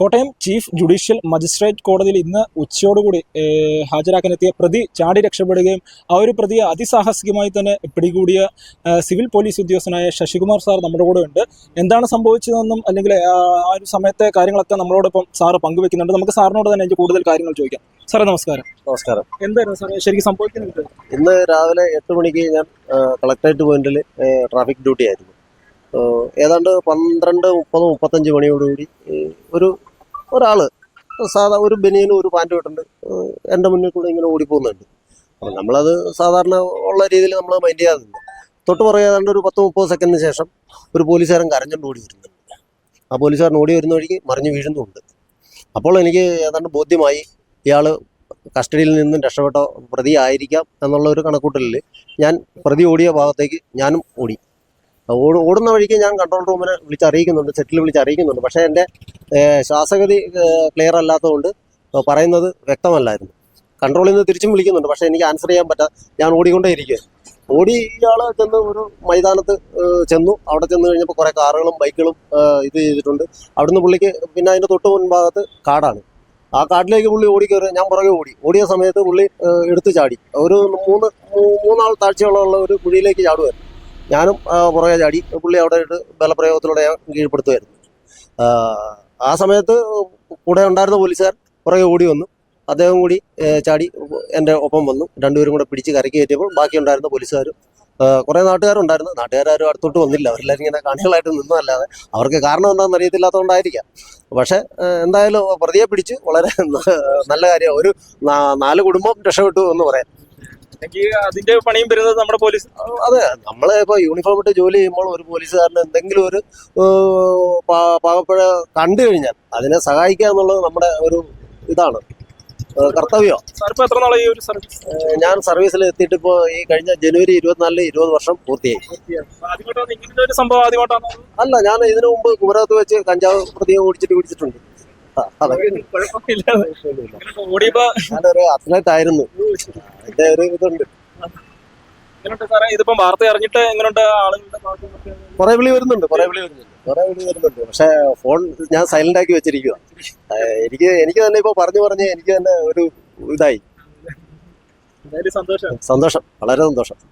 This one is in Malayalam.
കോട്ടയം ചീഫ് ജുഡീഷ്യൽ മജിസ്ട്രേറ്റ് കോടതിയിൽ ഇന്ന് ഉച്ചയോടുകൂടി ഹാജരാക്കാനെത്തിയ പ്രതി ചാടി രക്ഷപ്പെടുകയും ആ ഒരു പ്രതിയെ അതിസാഹസികമായി തന്നെ പിടികൂടിയ സിവിൽ പോലീസ് ഉദ്യോഗസ്ഥനായ ശശികുമാർ സാർ നമ്മുടെ കൂടെ ഉണ്ട് എന്താണ് സംഭവിച്ചതെന്നും അല്ലെങ്കിൽ ആ ഒരു സമയത്തെ കാര്യങ്ങളൊക്കെ നമ്മളോടൊപ്പം സാറ് പങ്കുവെക്കുന്നുണ്ട്. നമുക്ക് സാറിനോട് തന്നെ എനിക്ക് കൂടുതൽ കാര്യങ്ങൾ ചോദിക്കാം. സാറേ നമസ്കാരം. നമസ്കാരം. എന്തായിരുന്നു സാറേ ശരിക്കും സംഭവിക്കുന്നത് ഇന്ന് രാവിലെ എട്ട് മണിക്ക് ഞാൻ കളക്ടറേറ്റ് പോയിന്റിൽ ട്രാഫിക് ഡ്യൂട്ടി ആയിരുന്നു. ഏതാണ്ട് പന്ത്രണ്ട് മുപ്പത് മുപ്പത്തഞ്ച് മണിയോടുകൂടി ഒരു ഒരാൾ. സാധാ ഒരു ബനിയനും ഒരു പാന്റും ഇട്ടുണ്ട് എന്റെ മുന്നിൽ കൂടെ ഇങ്ങനെ ഓടിപ്പോകുന്നുണ്ട്. അപ്പം നമ്മളത് സാധാരണ ഉള്ള രീതിയിൽ നമ്മൾ മൈൻഡ് ചെയ്യാറില്ല. തൊട്ട് പറയാതാണ്ട് ഒരു പത്ത് മുപ്പത് സെക്കൻഡിന് ശേഷം ഒരു പോലീസുകാരൻ കരഞ്ഞുകൊണ്ട് ഓടി വരുന്നുണ്ട്. ആ പോലീസുകാരൻ ഓടി വരുന്ന വഴിക്ക് മറിഞ്ഞു വീഴുന്നുമുണ്ട്. അപ്പോൾ എനിക്ക് ഏതാണ്ട് ബോധ്യമായി ഇയാൾ കസ്റ്റഡിയിൽ നിന്നും രക്ഷപ്പെട്ട പ്രതി ആയിരിക്കാം എന്നുള്ള ഒരു കണക്കൂട്ടലിൽ ഞാൻ പ്രതി ഓടിയ ഭാഗത്തേക്ക് ഞാനും ഓടി. ഓടുന്ന വഴിക്ക് ഞാൻ കൺട്രോൾ റൂമിനെ വിളിച്ച് അറിയിക്കുന്നുണ്ട് സെറ്റിൽ വിളിച്ച് അറിയിക്കുന്നുണ്ട്. പക്ഷേ എന്റെ ശ്വാസഗതി ക്ലിയർ അല്ലാത്തതുകൊണ്ട് പറയുന്നത് വ്യക്തമല്ലായിരുന്നു. കൺട്രോളിൽ നിന്ന് തിരിച്ചും വിളിക്കുന്നുണ്ട്. പക്ഷേ എനിക്ക് ആൻസർ ചെയ്യാൻ പറ്റാ ഞാൻ ഓടിക്കൊണ്ടേ ഇരിക്കുക ഓടി ഇയാൾ ചെന്ന് ഒരു മൈതാനത്ത് ചെന്നു. അവിടെ ചെന്ന് കഴിഞ്ഞപ്പോൾ കുറേ കാറുകളും ബൈക്കുകളും ഇത് ചെയ്തിട്ടുണ്ട്. അവിടുന്ന് പുള്ളിക്ക് പിന്നെ അതിന്റെ തൊട്ട് മുൻഭാഗത്ത് കാടാണ്. ആ കാട്ടിലേക്ക് പുള്ളി ഓടി കയറി ഞാൻ പുറകെ ഓടി. ഓടിയ സമയത്ത് പുള്ളി എടുത്തു ചാടി. ഒരു മൂന്ന് മൂന്നാൾ താഴ്ചയുള്ള ഒരു കുഴിയിലേക്ക് ചാടുമായിരുന്നു ഞാനും പുറകെ ചാടി. പുള്ളി അവിടെ ഇട്ട് ബലപ്രയോഗത്തിലൂടെ ഞാൻ കീഴ്പ്പെടുത്തുമായിരുന്നു ആ, സമയത്ത് കൂടെ ഉണ്ടായിരുന്ന പോലീസുകാർ പുറകെ ഓടി വന്നു. അദ്ദേഹം കൂടി ചാടി എന്റെ ഒപ്പം വന്നു. രണ്ടുപേരും കൂടെ പിടിച്ച് കരക്ക് കയറ്റിയപ്പോൾ ബാക്കി ഉണ്ടായിരുന്ന പോലീസുകാരും കുറേ നാട്ടുകാരുണ്ടായിരുന്നു നാട്ടുകാരും അടുത്തോട്ട് വന്നില്ല. അവരെല്ലാവരും ഇങ്ങനെ കാണികളായിട്ട് നിന്നതല്ലാതെ അവർക്ക് കാരണം എന്താണെന്ന് അറിയത്തില്ലാത്തതുകൊണ്ടായിരിക്കാം. പക്ഷേ എന്തായാലും പ്രതിയെ പിടിച്ച് വളരെ നല്ല കാര്യമാണ്. ഒരു നാല് കുടുംബം രക്ഷപ്പെട്ടു എന്ന് പറയാം. എനിക്ക് അതിന്റെ പണിയും വരുന്നത് നമ്മുടെ പോലീസ് അതെ. നമ്മളെ ഇപ്പൊ യൂണിഫോം ഇട്ട് ജോലി ചെയ്യുമ്പോൾ ഒരു പോലീസുകാരന് എന്തെങ്കിലും ഒരു ഏഹ്, കണ്ടു കഴിഞ്ഞാൽ അതിനെ സഹായിക്കുക എന്നുള്ളത് നമ്മുടെ ഒരു ഇതാണ്. കർത്തവ്യോ. ഞാൻ സർവീസിൽ എത്തിയിട്ട് ഇപ്പോ ഈ കഴിഞ്ഞ ജനുവരി ഇരുപത്തിനാലിന് ഇരുപത് വർഷം പൂർത്തിയായി. അല്ല ഞാൻ ഇതിനു മുമ്പ് കുമരകത്ത് വെച്ച് കഞ്ചാവ് പ്രതിയെ ഓടിച്ചിട്ട് പിടിച്ചിട്ടുണ്ട്. ഞാനൊരു അത്ലറ്റ് ആയിരുന്നു അതിന്റെ ഒരു ഇതുണ്ട്. ഇതിപ്പം വാർത്ത അറിഞ്ഞിട്ട് എങ്ങനെയുണ്ട്? കുറെ വിളി വരുന്നുണ്ട് കുറെ വിളി വരുന്നുണ്ട്. കുറെ വിളി വരുന്നുണ്ട്. പക്ഷെ ഫോൺ ഞാൻ സൈലന്റ് ആക്കി വെച്ചിരിക്കുക എനിക്ക് എനിക്ക് തന്നെ ഇപ്പൊ പറഞ്ഞു പറഞ്ഞ് എനിക്ക് തന്നെ ഒരു ഇതായി. സന്തോഷം. സന്തോഷം. വളരെ സന്തോഷം.